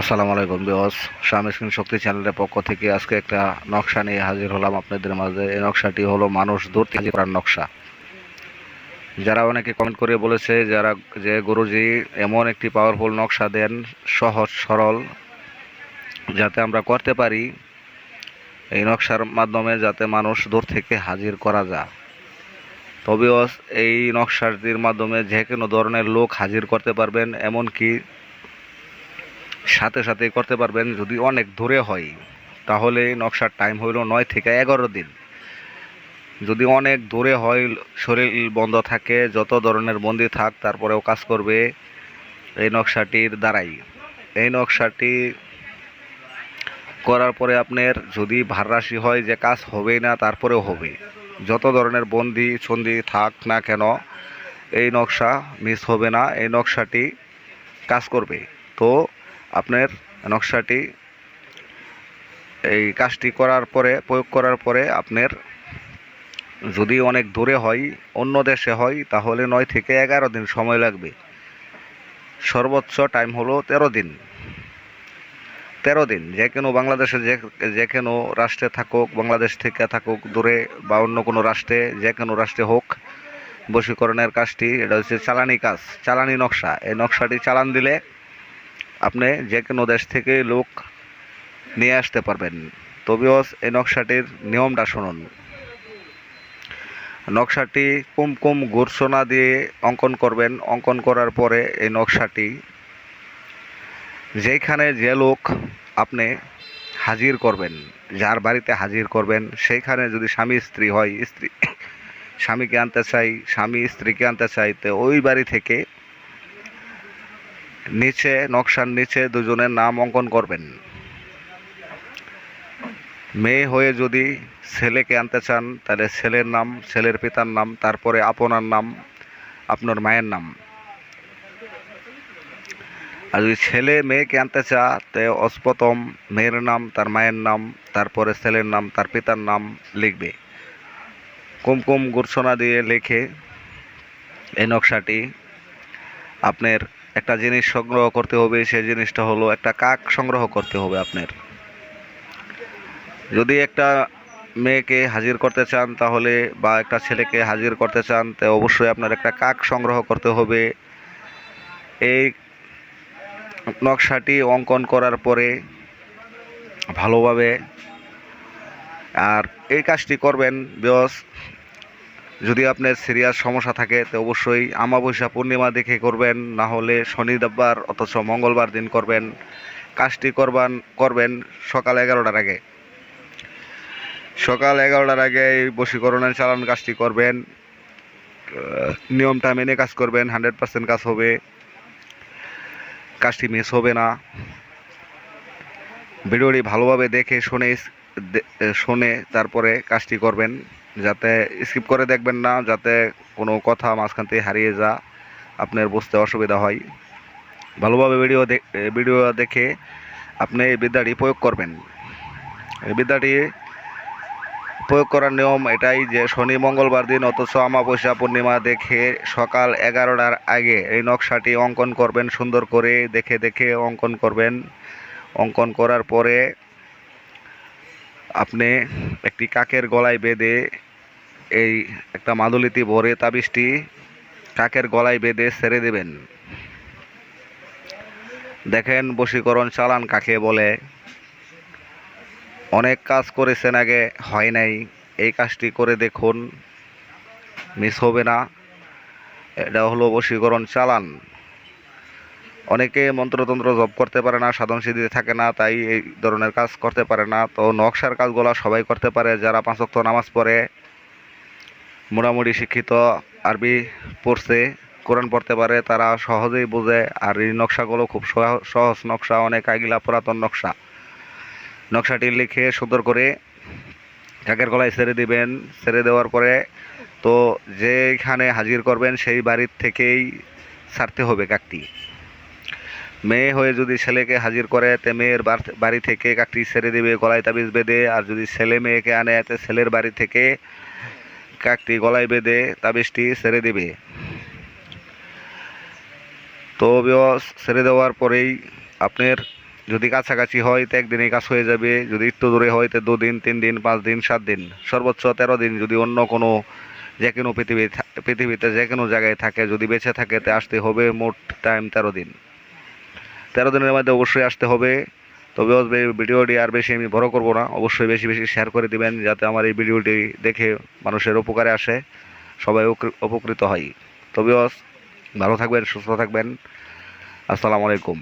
আসসালামু আলাইকুম বিওস স্বামী স্ক্রিন শক্তি চ্যানেলের পক্ষ থেকে আজকে একটা নকশা নিয়ে হাজির হলাম আপনাদের মাঝে। এই নকশাটি হলো মানুষ দূর থেকে করার নকশা। যারা অনেকে কমেন্ট করে বলেছে, যারা যে গুরুজি এমন একটি পাওয়ারফুল নকশা দেন, সহজ, সরল, যাতে আমরা করতে পারি, এই নকশার মাধ্যমে যাতে মানুষ দূর থেকে হাজির করা যায়। তবেও এই নকশাটির মাধ্যমে যে কোনো ধরনের লোক হাজির করতে পারবেন, এমনকি সাথে সাথে করতে পারবেন যদি অনেক দূরে হয়। তাহলে নকশার টাইম হইল নয় থেকে এগারো দিন। যদি অনেক দূরে হয়, শরীর বন্ধ থাকে, যত ধরনের বন্দি থাক, তারপরেও কাজ করবে এই নকশাটির দ্বারাই। এই নকশাটি করার পরে আপনার যদি ভার রাশি হয় যে কাজ হবেই না, তারপরেও হবে। যত ধরনের বন্দি ছন্দি থাক না কেন, এই নকশা মিস হবে না, এই নকশাটি কাজ করবে। তো আপনার নকশাটি এই কাজটি করার পরে, প্রয়োগ করার পরে আপনার যদি অনেক দূরে হয়, অন্য দেশে হয়, তাহলে নয় থেকে এগারো দিন সময় লাগবে। সর্বোচ্চ টাইম হলো তেরো দিন। তেরো দিন, যে কোনো বাংলাদেশে, যে যে কোনো রাষ্ট্রে থাকুক, বাংলাদেশ থেকে থাকুক, দূরে বা অন্য কোনো রাষ্ট্রে, যে কোনো রাষ্ট্রে হোক, বশীকরণের কাজটি, এটা হচ্ছে চালানি কাজ, চালানি নকশা। এই নকশাটি চালান দিলে আপনি যে কোনো দেশ থেকে লোক নিয়ে আসতে পারবেন। তবেও এই নকশাটির নিয়মটা শুনুন। নকশাটি কুমকুম ঘুরসোনা দিয়ে অঙ্কন করবেন। অঙ্কন করার পরে এই নকশাটি যেখানে যে লোক আপনি হাজির করবেন, যার বাড়িতে হাজির করবেন, সেইখানে যদি স্বামী স্ত্রী হয়, স্ত্রী স্বামীকে আনতে চাই, স্বামী স্ত্রীকে আনতে চাই, তো ওই বাড়ি থেকে নিচে, নকশার নিচে দুজনের নাম অঙ্কন করবেন। মেয়ে হয়ে যদি ছেলেকে আনতে চান, তাহলে ছেলের নাম, ছেলের পিতার নাম, তারপরে আপনার নাম, আপনার মায়ের নাম। আর যদি ছেলে মেয়েকে আনতে চা তে অস্পতম মেয়ের নাম, তার মায়ের নাম, তারপরে ছেলের নাম, তার পিতার নাম লিখবে। কুমকুম গুরসোনা দিয়ে লিখে এই নকশাটি আপনার একটা জিনিস সংগ্রহ করতে হবে সেই জিনিসটা হলো একটা কাক সংগ্রহ করতে হবে আপনার। যদি একটা মেয়েকে হাজির করতে চান তাহলে বা একটা ছেলেকে হাজির করতে চান, তো অবশ্যই আপনার একটা কাক সংগ্রহ করতে হবে। এই নকশাটি অঙ্কন করার পরে ভালোভাবে আর এই কাজটি করবেন বেশ যদি আপনার সিরিয়াস সমস্যা থাকে, তো অবশ্যই আমাবস্যা পূর্ণিমা দেখে করবেন, না হলে শনিবার অথচ মঙ্গলবার দিন করবেন, কাজটি করবান, করবেন সকাল এগারোটার আগে। সকাল এগারোটার আগে বশীকরণের চালান কাজটি করবেন নিয়মটা মেনে কাজ করবেন, হান্ড্রেড পার্সেন্ট কাজ হবে, কাজটি মিস হবে না। ভিডিওটি ভালোভাবে দেখে শুনে শুনে তারপরে কাজটি করবেন। যাতে স্কিপ করে দেখবেন না, যাতে কোনো কথা মাঝখান থেকে হারিয়ে যা, আপনার বুঝতে অসুবিধা হয়। ভালোভাবে ভিডিও ভিডিও দেখে আপনি এই বিদ্যাটি প্রয়োগ করবেন। এই বিদ্যাটি প্রয়োগ করার নিয়ম এটাই যে, শনি, মঙ্গলবার দিন অথচ অমাবস্যা পূর্ণিমা দেখে সকাল এগারোটার আগে এই নকশাটি অঙ্কন করবেন, সুন্দর করে দেখে দেখে অঙ্কন করবেন। অঙ্কন করার পরে আপনি একটি কাকের গলায় বেঁধে এই একটা মাদুলিতে ভরে তাবিজটি কাকের গলায় বেঁধে ছেড়ে দেবেন। দেখেন বশীকরণ চালান কাকে বলে। অনেক কাজ করেছেন আগে, হয় নাই। এই কাজটি করে দেখুন, মিস হবে না। এটা হলো বশীকরণ চালান। অনেকে মন্ত্রতন্ত্র জব করতে পারে না, সাধন সিদ্ধিতে থাকে না, তাই এই ধরনের কাজ করতে পারে না। তো নকশার কাজগুলো সবাই করতে পারে, যারা পাঁচ পাঁচক্ত নামাজ পড়ে, মোটামুটি শিক্ষিত, আরবি পড়ছে, কোরআন পড়তে পারে, তারা সহজেই বোঝে। আর এই নকশাগুলো খুব সহ- সহজ নকশা, অনেক আগিলা পুরাতন নকশা। নকশাটি লিখে সুন্দর করে কাকের গলায় ছেড়ে দিবেন, ছেড়ে দেওয়ার পরে তো যেখানে হাজির করবেন, সেই বাড়ির থেকেই ছাড়তে হবে কাকটি মেয়ে হয়ে যদি ছেলেকে হাজির করে, তে মেয়ের বাড়ি থেকে কাকটি ছেড়ে দেবে, গলায় তাবিজ বেঁধে, আর যদি ছেলে মেয়েকে আনে, তে ছেলের বাড়ি থেকে কাকটি গলায় বেঁধে তাবিজটি ছেড়ে দেবে। তো ছেড়ে দেওয়ার পরেই আপনার যদি কাছাকাছি হয়, তো একদিনেই কাজ হয়ে যাবে। যদি একটু দূরে হয়, তো দুদিন তিন দিন পাঁচ দিন সাত দিন সর্বোচ্চ তেরো দিন যদি অন্য কোনো যে কোনো পৃথিবী পৃথিবীতে যে কোনো জায়গায় থাকে, যদি বেঁচে থাকে, তে আসতে হবে মোট টাইম তেরো দিন। তেরো দিনের মধ্যে অবশ্যই আসতে হবে। তবে ভিডিওটি আর বেশি আমি বড় করব না, অবশ্যই বেশি বেশি শেয়ার করে দিবেন যাতে আমার এই ভিডিওটি দেখে মানুষের উপকারে আসে, সবাই উপকৃত হয়। তবে ভালো থাকবেন, সুস্থ থাকবেন। আসসালামু আলাইকুম।